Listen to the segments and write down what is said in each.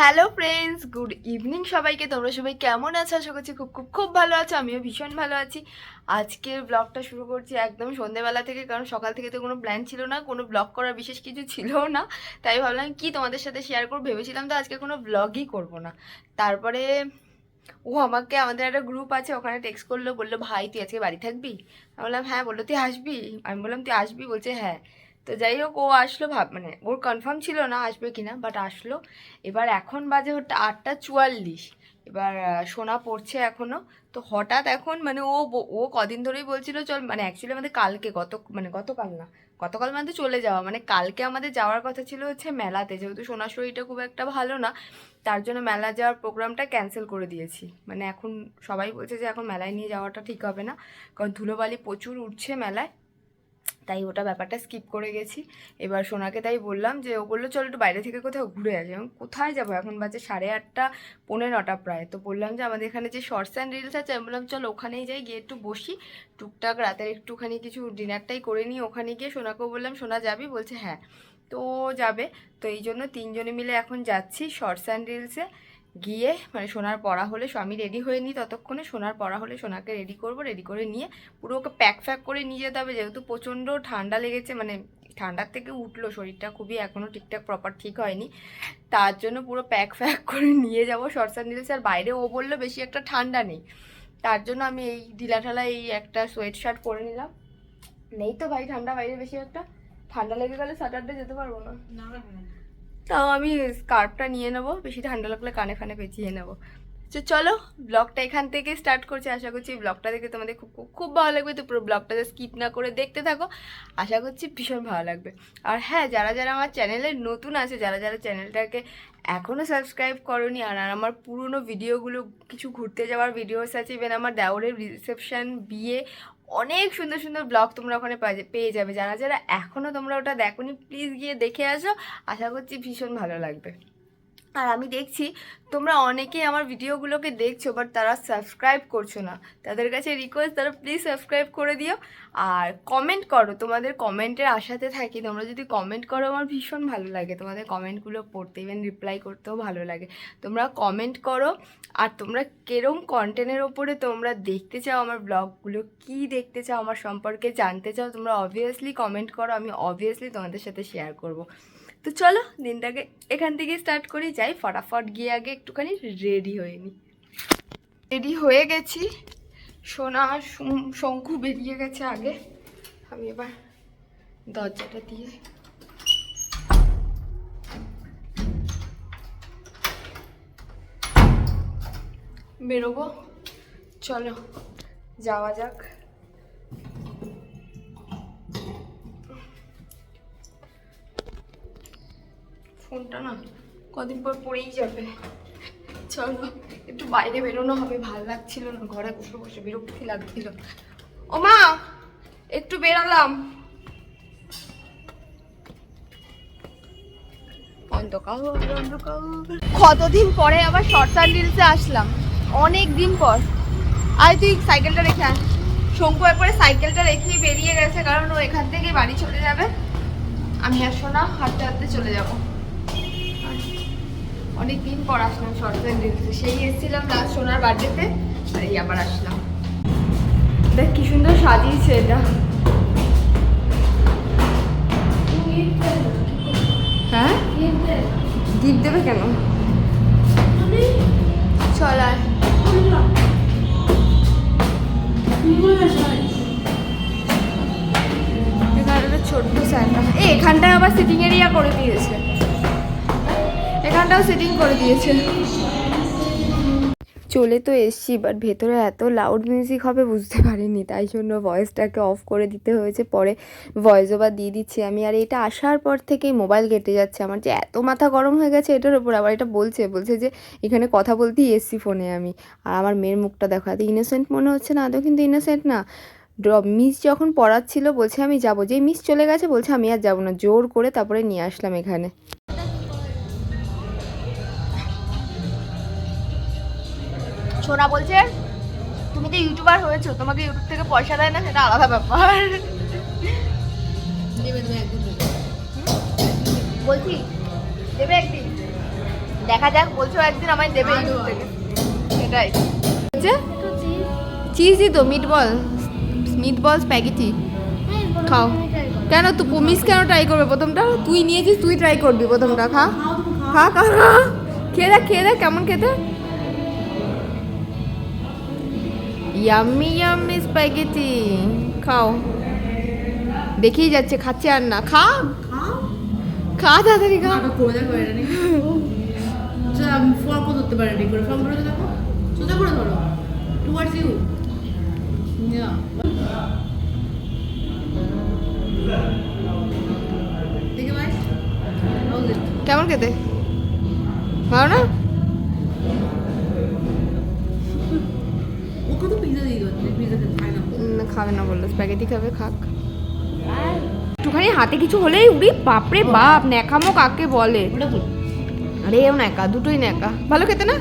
Hello friends good evening সবাইকে। তোমরা সবাই কেমন আছো? আশা করছি খুব খুব খুব ভালো আছো। আমিও ভীষণ ভালো আছি। আজকের ব্লগটা শুরু করছি একদম সন্ধেবেলা থেকে, কারণ সকাল থেকে তো কোনো প্ল্যান ছিল না, কোনো ব্লগ করার বিশেষ কিছু ছিল না। তাই ভাবলাম কি তোমাদের সাথে শেয়ার করব? ভেবেছিলাম তো আজকে কোনো ব্লগই করব না। তারপরে ও আমাকে, আমাদের একটা গ্রুপ আছে, ওখানে টেক্সট করল, বলল, ভাই, তুই আজকে বাড়ি থাকবি? আমি বললাম হ্যাঁ। বলল, তুই আসবি? আমি বললাম, তুই আসবি? বলছে হ্যাঁ। তো যাই হোক, ও আসলো ভাব মানে ওর কনফার্ম ছিল না আসবে কিনা বাট আসলো। এবার এখন বাজে হচ্ছে আটটা চুয়াল্লিশ। এবার সোনা পড়ছে এখনও তো হঠাৎ এখন মানে ও ও কদিন ধরেই বলছিল, চল মানে অ্যাকচুয়ালি আমাদের কালকে, গত মানে গতকাল না, গতকাল মানে চলে যাওয়া মানে কালকে আমাদের যাওয়ার কথা ছিল হচ্ছে মেলাতে, যেহেতু সোনার শরীরটা খুব একটা ভালো না, তার জন্য মেলা যাওয়ার প্রোগ্রামটা ক্যান্সেল করে দিয়েছি। মানে এখন সবাই বলছে যে, এখন মেলায় নিয়ে যাওয়াটা ঠিক হবে না, কারণ ধুলোবালি প্রচুর উঠছে মেলায়। তাই ওটা ব্যাপারটা স্কিপ করে গেছি। এবার সোনাকে তাই বললাম যে, ও বলল, চল একটু বাইরে থেকে কোথাও ঘুরে আসি। আমি কোথায় যাব? এখন বাজে সাড়ে আটটা, পৌনে নটা প্রায়। তো বললাম যে, আমাদের এখানে যে শর্টস অ্যান্ড রিলস আছে, আমি বললাম, চল ওখানেই যাই, গিয়ে একটু বসি। টুকটাক রাতের একটুখানি কিছু ডিনারটাই করে নিই, ওখানে গিয়ে সোনাকেও বললাম, সোনা, যাবি? বলছে হ্যাঁ। তো যাবে। তো এই জন্য তিনজনে মিলে এখন যাচ্ছি শর্টস অ্যান্ড রিলসে গিয়ে মানে সোনার পড়া হলে আমি রেডি হয়ে নিই ততক্ষণে সোনার পড়া হলে সোনাকে রেডি করব রেডি করে নিয়ে পুরো ওকে প্যাক ফ্যাক করে নিয়ে যেতে হবে। যেহেতু প্রচণ্ড ঠান্ডা লেগেছে মানে ঠান্ডার থেকে উঠল, শরীরটা খুবই এখনও ঠিকঠাক প্রপার ঠিক হয়নি। তার জন্য পুরো প্যাক ফ্যাক করে নিয়ে যাব অ্যান্ড রিলস আর বাইরে ও বলল বেশি একটা ঠান্ডা নেই। তার জন্য আমি এই ঢিলা ঢালা এই একটা সোয়েট শার্ট পরে নিলাম। নেই তো ভাই, ঠান্ডা বাইরে বেশি একটা। ঠান্ডা লেগে গেলে স্যাটারডে যেতে পারব না। তাও আমি স্কার্ফটা নিয়ে নেব, বেশি ঠান্ডা লাগলে কানে ফানে পেঁচিয়ে নেব। তো চলো ব্লগটা এখান থেকে স্টার্ট করছি। আশা করছি ব্লগটা দেখে তোমাদের খুব খুব ভালো লাগবে। তো পুরো ব্লগটা স্কিপ না করে দেখতে থাকো। আশা করছি ভীষণ ভালো লাগবে। আর হ্যাঁ যারা যারা আমার চ্যানেলে নতুন আছে, যারা যারা চ্যানেলটাকে এখনও সাবস্ক্রাইব করনি আর আর আমার পুরনো ভিডিওগুলো কিছু ঘুরতে যাওয়ার ভিডিওস আছে ইভেন আমার দেওরের রিসেপশান বিয়ে অনেক সুন্দর সুন্দর ব্লগ তোমরা ওখানে পেয়ে যাবে। যারা যারা এখনও তোমরা ওটা দেখোনি প্লিজ গিয়ে দেখে আসো। আশা করছি ভীষণ ভালো লাগবে। আর আমি দেখছি তোমরা অনেকেই আমার ভিডিওগুলোকে দেখছ বাট তারা সাবস্ক্রাইব করছ না। তাদের কাছে রিকোয়েস্ট তারা প্লিজ সাবস্ক্রাইব করে দিও। আর কমেন্ট করো, তোমাদের কমেন্টের আশাতে থাকি। তোমরা যদি কমেন্ট করো, আমার ভীষণ ভালো লাগে। তোমাদের কমেন্টগুলো পড়তে ইভেন রিপ্লাই করতেও ভালো লাগে। তোমরা কমেন্ট করো, আর তোমরা কেরম কন্টেন্টের ওপরে তোমরা দেখতে চাও, আমার ব্লগগুলো কি দেখতে চাও, আমার সম্পর্কে জানতে চাও, তোমরা অবভিয়াসলি কমেন্ট করো, আমি অবভিয়াসলি তোমাদের সাথে শেয়ার করব। তো চলো, দিনটাকে এখান থেকে স্টার্ট করি। যাই, ফটাফট গিয়ে আগে একটুখানি রেডি হয়ে নিই রেডি হয়ে গেছি। সোনা আর শং- বেরিয়ে গেছে আগে। আমি এবার দরজাটা দিয়ে বেরোবো। চলো, যাওয়া যাক। ফোনটা না কদিন পর পড়েই যাবে। চলো, একটু বাইরে বেরোনো হবে, ভালো লাগছিল না, ঘরে বসে বসে বিরক্তি লাগছিল। ও মা, একটু বেরালাম। কতদিন পরে আবার অ্যান্ড রিলসে আসলাম। অনেক দিন পর। আয় তুই সাইকেলটা রেখে আয়। শঙ্কু একবারে সাইকেলটা রেখেই বেরিয়ে গেছে, কারণ ও এখান থেকে বাড়ি চলে যাবে। আমি আর সোনা হাঁটতে হাঁটতে চলে যাব। অনেক দিন পর আসলাম শর্টস অ্যান্ড রিলসে সেই এসেছিলাম লাস্ট সোনার বার্থডেতে আর এই আবার আসলাম। দেখ কি সুন্দর সাজিয়েছে এটা। হ্যাঁ? গিফট দেবে কেন? চল একটা ছোট্ট স্যান্টা এখানটায় আবার সিটিং এরিয়া করে দিয়েছে। এখানটাও সিটিং করে দিয়েছে। চলে তো এসছি বাট ভেতরে এত লাউড মিউজিক হবে বুঝতে পারিনি, তাই জন্য ভয়েসটাকে অফ করে দিতে হয়েছে। পরে ভয়েস ওভার দিয়ে দিচ্ছি আমি, আর এটা আসার পর থেকেই মোবাইল কেটে যাচ্ছে। আমার যে এত মাথা গরম হয়ে গেছে এটার উপর, আবার এটা বলছে বলছে যে এখানে কথা বলতেই এসছি ফোনে আমি। আর আমার মেয়ের মুখটা দেখো, এত ইনোসেন্ট মনে হচ্ছে না, আদৌ কিন্তু ইনোসেন্ট না। ড্রপ মিস যখন পড়াচ্ছিল, বলছে আমি যাব, যেই মিস চলে গেছে, বলছে আমি আর যাব না, জোর করে তারপরে নিয়ে আসলাম এখানে। সোনা বলছে তুমি তো ইউটিউবার হয়েছো তোমাকে ইউটিউব থেকে পয়সা দেয় না সেটা আলাদা ব্যাপার। বলছি দেবে একদিন। দেখা যাক বলছো একদিন আমায় দেবে ইউটিউব থেকে। সেটাই। হচ্ছে চিজই তো meat ball meat ball spaghetti খাও কেন তুই পুমিস কেন ট্রাই করবে প্রথমটা? তুই নিয়েছিস তুই ট্রাই করবি প্রথমটা খা। খা খা খা। খেয়ে দেখ খেয়ে দেখ কেমন খেতে? ইয়াম্মি ইয়াম্মি স্প্যাগেটি খাও। দেখেই যাচ্ছে খাচ্ছে আর না। খা। খা তাড়াতাড়ি খা। করে সোজা ধরতে পারে করে। ফর্ক ধরে দেখো। সোজা করে ধরো। টুয়ার্ডস ইউ কেমন খেতে? ভালো না? খাবে না বলল স্প্যাগেটি খাবে খাক। একটুখানি হাতে কিছু হলেই উড়ি বাপরে বাপ ন্যাকামো কাকে বলে? আরে ও ন্যাকা দুটোই ন্যাকা। ভালো খেতে না?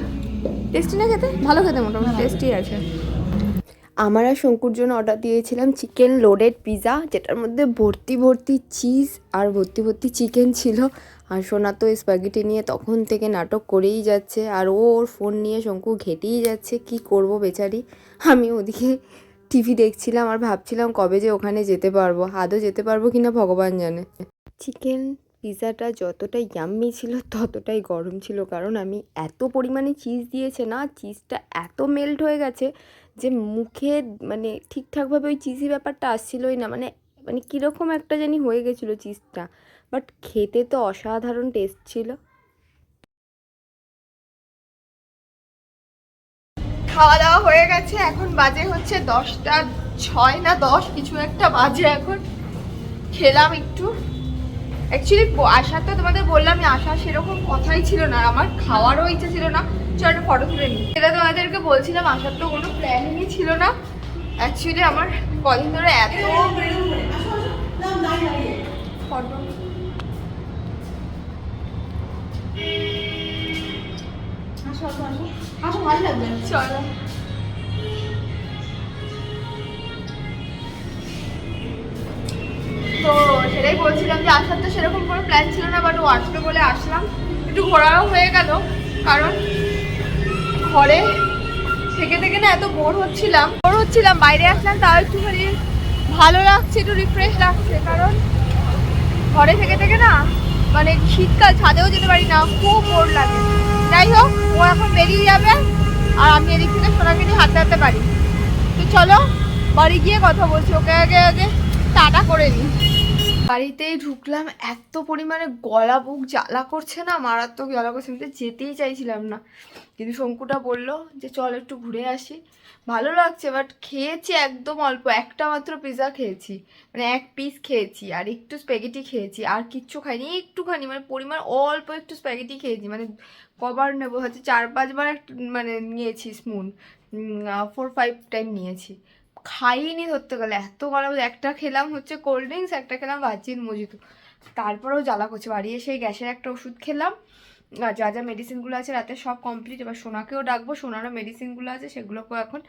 টেস্টি না খেতে? ভালো খেতে মোটামুটি টেস্টি আছে। আমার আর শঙ্কুর জন্য অর্ডার দিয়েছিলাম চিকেন লোডেড পিৎজা যেটার মধ্যে ভর্তি ভর্তি চিজ আর ভর্তি ভর্তি চিকেন ছিল। আর সোনা তো স্প্যাগেটি নিয়ে তখন থেকে নাটক করেই যাচ্ছে আর ও ওর ফোন নিয়ে শঙ্কু ঘেটেই যাচ্ছে কি করব বেচারি? আমি ওদিকে টিভি দেখছিলাম আর ভাবছিলাম কবে যে ওখানে যেতে পারব। আদৌ যেতে পারব কিনা ভগবান জানে। চিকেন পিৎজাটা যতটা ইয়াম্মি ছিল, ততটাই গরম ছিল। কারণ আমি এত পরিমাণে চিজ দিয়েছে না চিজটা এত মেল্ট হয়ে গেছে যে মুখে মানে ঠিকঠাকভাবে ওই চিজি ব্যাপারটা আসছিলই না। মানে মানে কীরকম একটা জানি হয়ে গেছিল চিজটা বাট খেতে তো অসাধারণ টেস্ট ছিল। খাওয়া দাওয়া হয়ে গেছে এখন বাজে হচ্ছে দশটা ছয় না দশ কিছু একটা বাজে এখন। খেলাম একটু। অ্যাকচুয়ালি আসার তো তোমাদের বললাম আসার সেরকম কথাই ছিল না আমার খাওয়ারও ইচ্ছা ছিল না। চলো একটা ফটো তুলে নিই। সেটা তোমাদেরকে বলছিলাম আসার তো কোনো প্ল্যানিংই ছিল না। অ্যাকচুয়ালি আমার কদিন ধরে এত ফটো চলো তো সেটাই বলছিলাম যে আসার তো সেরকম কোনো প্ল্যান ছিল না বাট ও আসবে বলে আসলাম। একটু ঘোরাও হয়ে গেল, কারণ ঘরে থেকে থেকে না এত বোর হচ্ছিলাম। বোর হচ্ছিলাম, বাইরে আসলাম, তাও একটুখানি ভালো লাগছে, একটু রিফ্রেশ লাগছে, কারণ ঘরে থেকে থেকে না মানে শীতকাল ছাদেও যেতে পারি না, খুব বোর লাগে। যাই হোক, ও এখন বেরিয়ে যাবে আর আমি এদিক থেকে সোনাকে নিয়ে হাঁটতে হাঁটতে পারি। তো চলো বাড়ি গিয়ে কথা বলছি, ওকে আগে আগে টাটা করে নিই। বাড়িতেই ঢুকলাম, এত পরিমাণে গলা বুক জ্বালা করছে না, মারাত্মক জ্বালা করছে, আমি তো যেতেই চাইছিলাম না। কিন্তু শঙ্কুটা বলল যে, চল একটু ঘুরে আসি। ভালো লাগছে বাট খেয়েছি একদম অল্প, একটা মাত্র পিৎজা খেয়েছি। মানে এক পিস খেয়েছি, আর একটু স্প্যাগেটি খেয়েছি, আর কিচ্ছু খাইনি, একটুখানি মানে পরিমাণ অল্প একটু স্প্যাগেটি খেয়েছি মানে কবার নেব, হচ্ছে চার পাঁচবার মানে নিয়েছি স্পুন ফোর ফাইভ টাইম নিয়েছি। খাইনি ধরতে গেলে। এত গরম, একটা খেলাম হচ্ছে কোল্ড ড্রিঙ্কস একটা খেলাম ভাজির মজিতো। তারপরেও জ্বালা করছে। বাড়ি এসে গ্যাসের একটা ওষুধ খেলাম। আর যা যা মেডিসিনগুলো আছে, রাতে সব কমপ্লিট এবার সোনাকেও ডাকবো। সোনারও মেডিসিনগুলো আছে, সেগুলোকেও এখন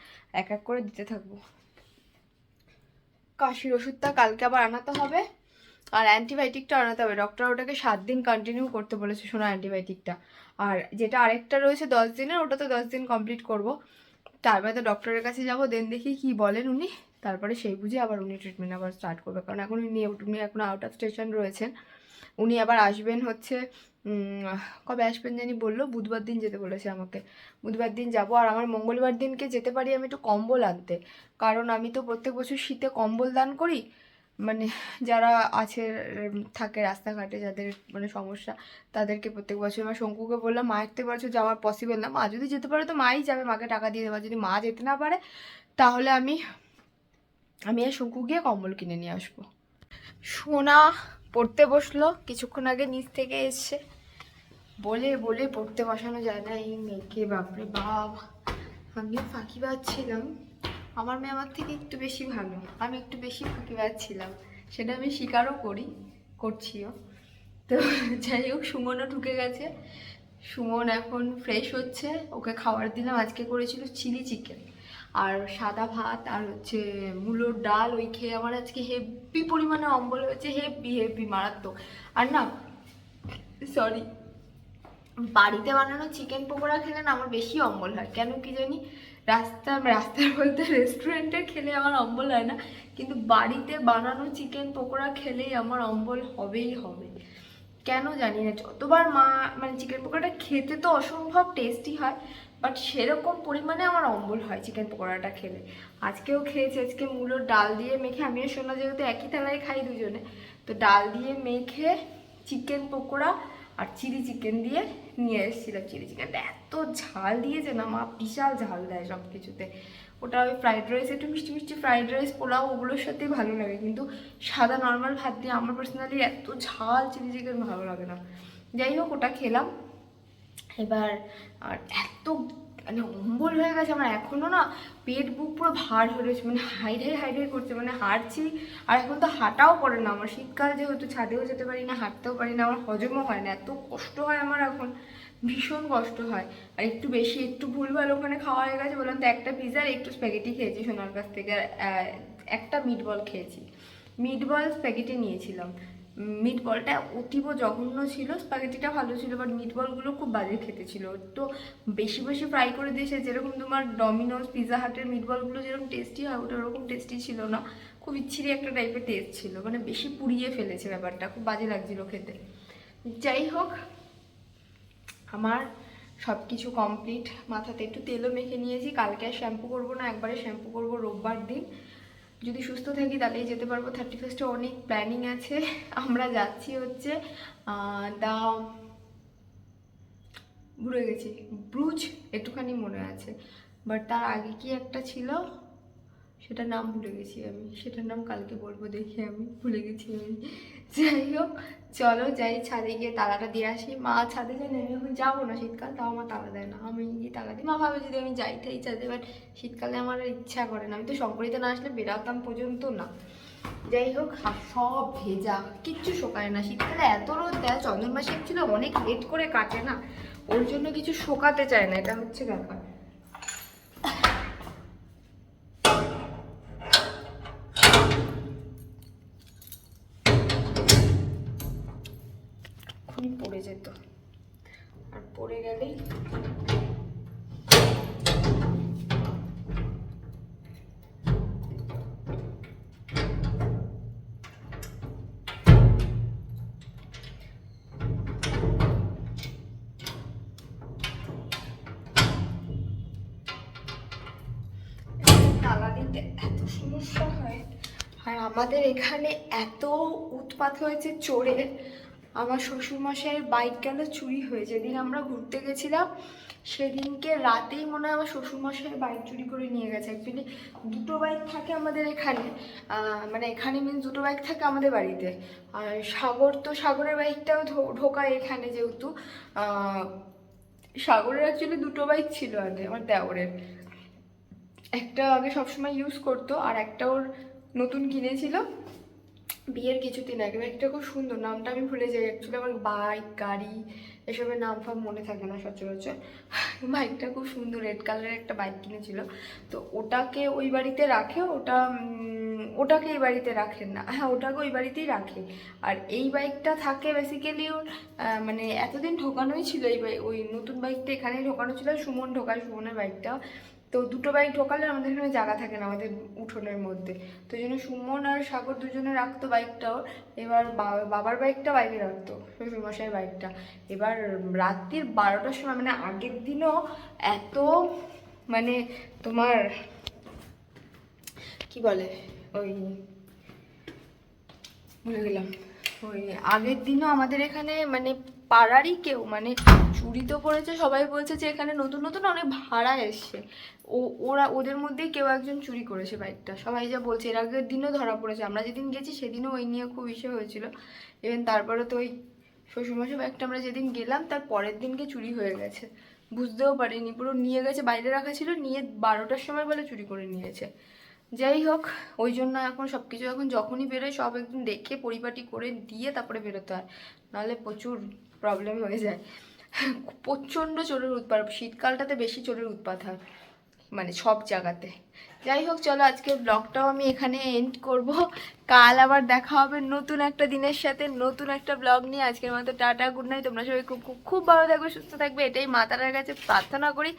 এক এক করে দিতে থাকব। কাশির ওষুধটা কালকে আবার আনাতে হবে। আর অ্যান্টিবায়োটিকটা আনাতে হবে। ডক্টর ওটাকে সাত দিন কন্টিনিউ করতে বলেছে শোনা অ্যান্টিবায়োটিকটা আর যেটা আরেকটা রয়েছে দশ দিনের ওটা তো দশ দিন কমপ্লিট করব। তারপরে তো ডক্টরের কাছে যাব দেন দেখি কি বলেন উনি। তারপরে সেই বুঝে আবার উনি ট্রিটমেন্ট আবার স্টার্ট করবে। কারণ এখন উনি উনি এখন আউট অফ স্টেশন রয়েছেন। উনি আবার আসবেন হচ্ছে কবে আসবেন জানি বলল? বুধবার দিন যেতে বলেছে আমাকে। বুধবার দিন যাব। আর আমার মঙ্গলবার দিনকে যেতে পারি আমি একটু কম্বল আনতে। কারণ আমি তো প্রত্যেক বছর শীতে কম্বল দান করি। মানে যারা আছে থাকে রাস্তাঘাটে যাদের মানে সমস্যা, তাদেরকে প্রত্যেক বছর আমার শঙ্কুকে বললাম মায়ের থেকে বছর যাওয়ার পসিবল না। মা, যদি যেতে পারে তো মাই যাবে, মাকে টাকা দিয়ে আর যদি মা যেতে না পারে, তাহলে আমি আমি আর শঙ্কু গিয়ে কম্বল কিনে নিয়ে আসব। সোনা পড়তে বসল, কিছুক্ষণ আগে নিচ থেকে এসছে। বলে বলে পড়তে বসানো যায় না। এই মেয়েকে, বাপরে বাপ, আমিও ফাঁকি পাচ্ছিলাম আমার মেয়ে আমার থেকে একটু বেশি ভালো। আমি একটু বেশি ফাঁকি পাচ্ছিলাম সেটা আমি স্বীকারও করি, করছিও। তো যাই হোক, সুমনও ঢুকে গেছে। সুমন এখন ফ্রেশ হচ্ছে। ওকে খাবার দিলাম। আজকে করেছিল চিলি চিকেন। আর সাদা ভাত আর হচ্ছে মূলোর ডাল, ওই খেয়ে আমার আজকে হেভি পরিমাণে অম্বল হয়েছে। হেভি হেভি মারাত্মক। আর না সরি বাড়িতে বানানো চিকেন পকোড়া খেলে না আমার বেশি অম্বল হয়। কেন কি জানি? রাস্তা, রাস্তার বলতে রেস্টুরেন্টে খেলে আমার অম্বল হয় না। কিন্তু বাড়িতে বানানো চিকেন পকোড়া খেলেই আমার অম্বল হবেই হবে। কেন জানি না, যতবার মা মানে চিকেন পকোড়াটা খেতে তো অসম্ভব টেস্টি হয় বাট সেরকম পরিমাণে আমার অম্বল হয় চিকেন পকোড়াটা খেলে। আজকেও খেয়েছি, আজকে মূলো ডাল দিয়ে মেখে, আমিও সোনা যেহেতু একই থালায় খাই দুজনে, তো ডাল দিয়ে মেখে চিকেন পকোড়া আর চিলি চিকেন দিয়ে নিয়ে এসেছিলাম চিলি চিকেনটা এত ঝাল দিয়েছে না, মা, বিশাল ঝাল দেয় সব কিছুতে ওটা ওই ফ্রাইড রাইস একটু মিষ্টি মিষ্টি ফ্রাইড রাইস পোলাও, ওগুলোর সাথে ভালো লাগে। কিন্তু সাদা নর্মাল ভাত দিয়ে আমার পার্সোনালি এত ঝাল চিলি চিকেন ভালো লাগে না। যাই হোক, ওটা খেলাম। এবার আর এত মানে অম্বল হয়ে গেছে, আমার এখনও না পেট বুক পুরো ভার হয়ে রয়েছে মানে হাইডাই হাইডাই করছে মানে হাঁটছি। আর এখন তো হাঁটাও পড়ে না, আমার শীতকাল যেহেতু ছাদেও যেতে পারি না, হাঁটতেও পারি না, আমার হজমও হয় না, এত কষ্ট হয় আমার এখন, ভীষণ কষ্ট হয়। আর একটু বেশি, একটু ভুলভাল ওখানে খাওয়া হয়ে গেছে বললাম তো, একটা পিৎজা আর একটু স্প্যাগেটি খেয়েছি সোনার কাছ থেকে একটা মিট বল খেয়েছি। মিট বল স্প্যাগেটি নিয়েছিলাম। মিট বলটা অতীব জঘন্য ছিল স্প্যাগেটিটা ভালো ছিল বাট মিট বলগুলো খুব বাজে খেতে ছিল। তো বেশি বেশি ফ্রাই করে দিয়েছে, যেরকম তোমার ডমিনোস পিৎজা হাটের মিট বলগুলো যেরকম টেস্টি হয়, ওটা ওরকম টেস্টি ছিল না। খুব ইচ্ছিরি একটা টাইপের টেস্ট ছিল মানে বেশি পুড়িয়ে ফেলেছে ব্যাপারটা, খুব বাজে লাগছিল খেতে। যাই হোক, আমার সব কিছু কমপ্লিট মাথাতে একটু তেলও মেখে নিয়েছি, কালকে আর শ্যাম্পু করব না, একবারে শ্যাম্পু করব রোববার দিন। যদি সুস্থ থাকি তাহলেই যেতে পারব। থার্টি ফার্স্টে অনেক প্ল্যানিং আছে। আমরা যাচ্ছি হচ্ছে দা, ভুলে গেছি। ব্রুজ একটুখানি মনে আছে। বাট তার আগে কি একটা ছিল? সেটার নাম ভুলে গেছি আমি, সেটার নাম কালকে বলব দেখি আমি, ভুলে গেছি আমি। যাই হোক, চলো যাই ছাদে গিয়ে তালাটা দিয়ে আসি। মা ছাদে যাই আমি এখন যাব না, শীতকাল তাও আমার তালা দেয় না। আমি গিয়ে তালা দিই। মা ভাবে যদি আমি যাই তাই ছাদে বাট শীতকালে আমার ইচ্ছা করে না। আমি তো শঙ্করিতে না আসলে বেরাতাম পর্যন্ত না। যাই হোক সব ভেজা, কিচ্ছু শোকায় না। শীতকালে এত রোদ দেয়, চন্দন মাসে ছিল অনেক লেট করে কাটে না। ওর জন্য কিছু শোকাতে চায় না, এটা হচ্ছে ব্যাপার। দিতে এত সমস্যা হয়। আর আমাদের এখানে এত উৎপাত হয়েছে চোরের। আমার শ্বশুরমশাইয়ের বাইক গেল, চুরি হয়ে। যেদিন আমরা ঘুরতে গেছিলাম, সেদিনকে রাতেই মনে হয় আমার শ্বশুরমশাইয়ের বাইক চুরি করে নিয়ে গেছে। অ্যাকচুয়ালি দুটো বাইক থাকে আমাদের এখানে। মানে এখানে মিনস দুটো বাইক থাকে আমাদের বাড়িতে। আর সাগর তো সাগরের বাইকটাও ঢোকায় এখানে যেহেতু। সাগরের অ্যাকচুয়ালি দুটো বাইক ছিল আগে, আমার দেওরের। একটা আগে সবসময় ইউজ করতো, আর একটা ওর নতুন কিনেছিল বিয়ের কিছুদিন আগে। বাইকটা খুব সুন্দর, নামটা আমি ভুলে যাই। অ্যাকচুয়ালি আমার বাইক গাড়ি, এসবের নাম ফাম মনে থাকে না সচরাচর। বাইকটা খুব সুন্দর রেড কালারের একটা বাইক কিনেছিল। তো ওটাকে ওই বাড়িতে রাখে, ওটা ওটাকে এই বাড়িতে রাখেন না। হ্যাঁ ওটাকে ওই বাড়িতেই রাখে। আর এই বাইকটা থাকে বেসিক্যালি ওর মানে এতদিন ঢোকানোই ছিল। এই ওই নতুন বাইকটা এখানেই ঢোকানো ছিল। সুমন ঢোকায় সুমনের বাইকটা তো দুটো বাইক ঢোকালে আমাদের এখানে জায়গা থাকে না আমাদের উঠোনের মধ্যে। তো এই জন্য সুমন আর সাগর দুজনে রাখতো বাইকটাও এবার বাবার বাইকটা বাইরে রাখতো, শ্বশুরমশাইয়ের বাইকটা এবার রাত্রির বারোটার সময় মানে আগের দিনও এত মানে তোমার, কি বলে? ওই, ভুলে গেলাম। ওই আগের দিনও আমাদের এখানে মানে পাড়ারই কেউ মানে চুরি তো পড়েছে সবাই বলছে যে এখানে নতুন নতুন অনেক ভাড়া এসছে। ও, ওরা, ওদের মধ্যেই কেউ একজন চুরি করেছে বাইকটা সবাই যা বলছে, এর আগের দিনও ধরা পড়েছে। আমরা যেদিন গেছি সেদিনও ওই নিয়ে খুব ইসে হয়েছিল। ইভেন তারপরে তো ওই শ্বশুরমশাই বাইকটা আমরা যেদিন গেলাম, তার পরের দিনকে চুরি হয়ে গেছে। বুঝতেও পারিনি, পুরো নিয়ে গেছে, বাইরে রাখা ছিল, নিয়ে বারোটার সময় বলে চুরি করে নিয়েছে। যাই হোক, ওই জন্য এখন সব কিছু এখন যখনই বেরোয় সব একদম দেখে পরিপাটি করে দিয়ে তারপরে বেরোতে হয়। নাহলে প্রচুর প্রবলেম হয়ে যায়। প্রচণ্ড চোরের উৎপাত, শীতকালটাতে বেশি চোরের উৎপাত হয় মানে সব জায়গাতে। যাই হোক, চলো আজকের ব্লগটাও আমি এখানে এন্ড করব। কাল আবার দেখা হবে নতুন একটা দিনের সাথে, নতুন একটা ব্লগ নিয়ে। আজকের মতো টাটা গুড নাইট তোমরা সবাই খুব খুব ভালো থাকবে, সুস্থ থাকবে। এটাই মাতারার কাছে প্রার্থনা করি।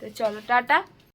তো চলো, টাটা।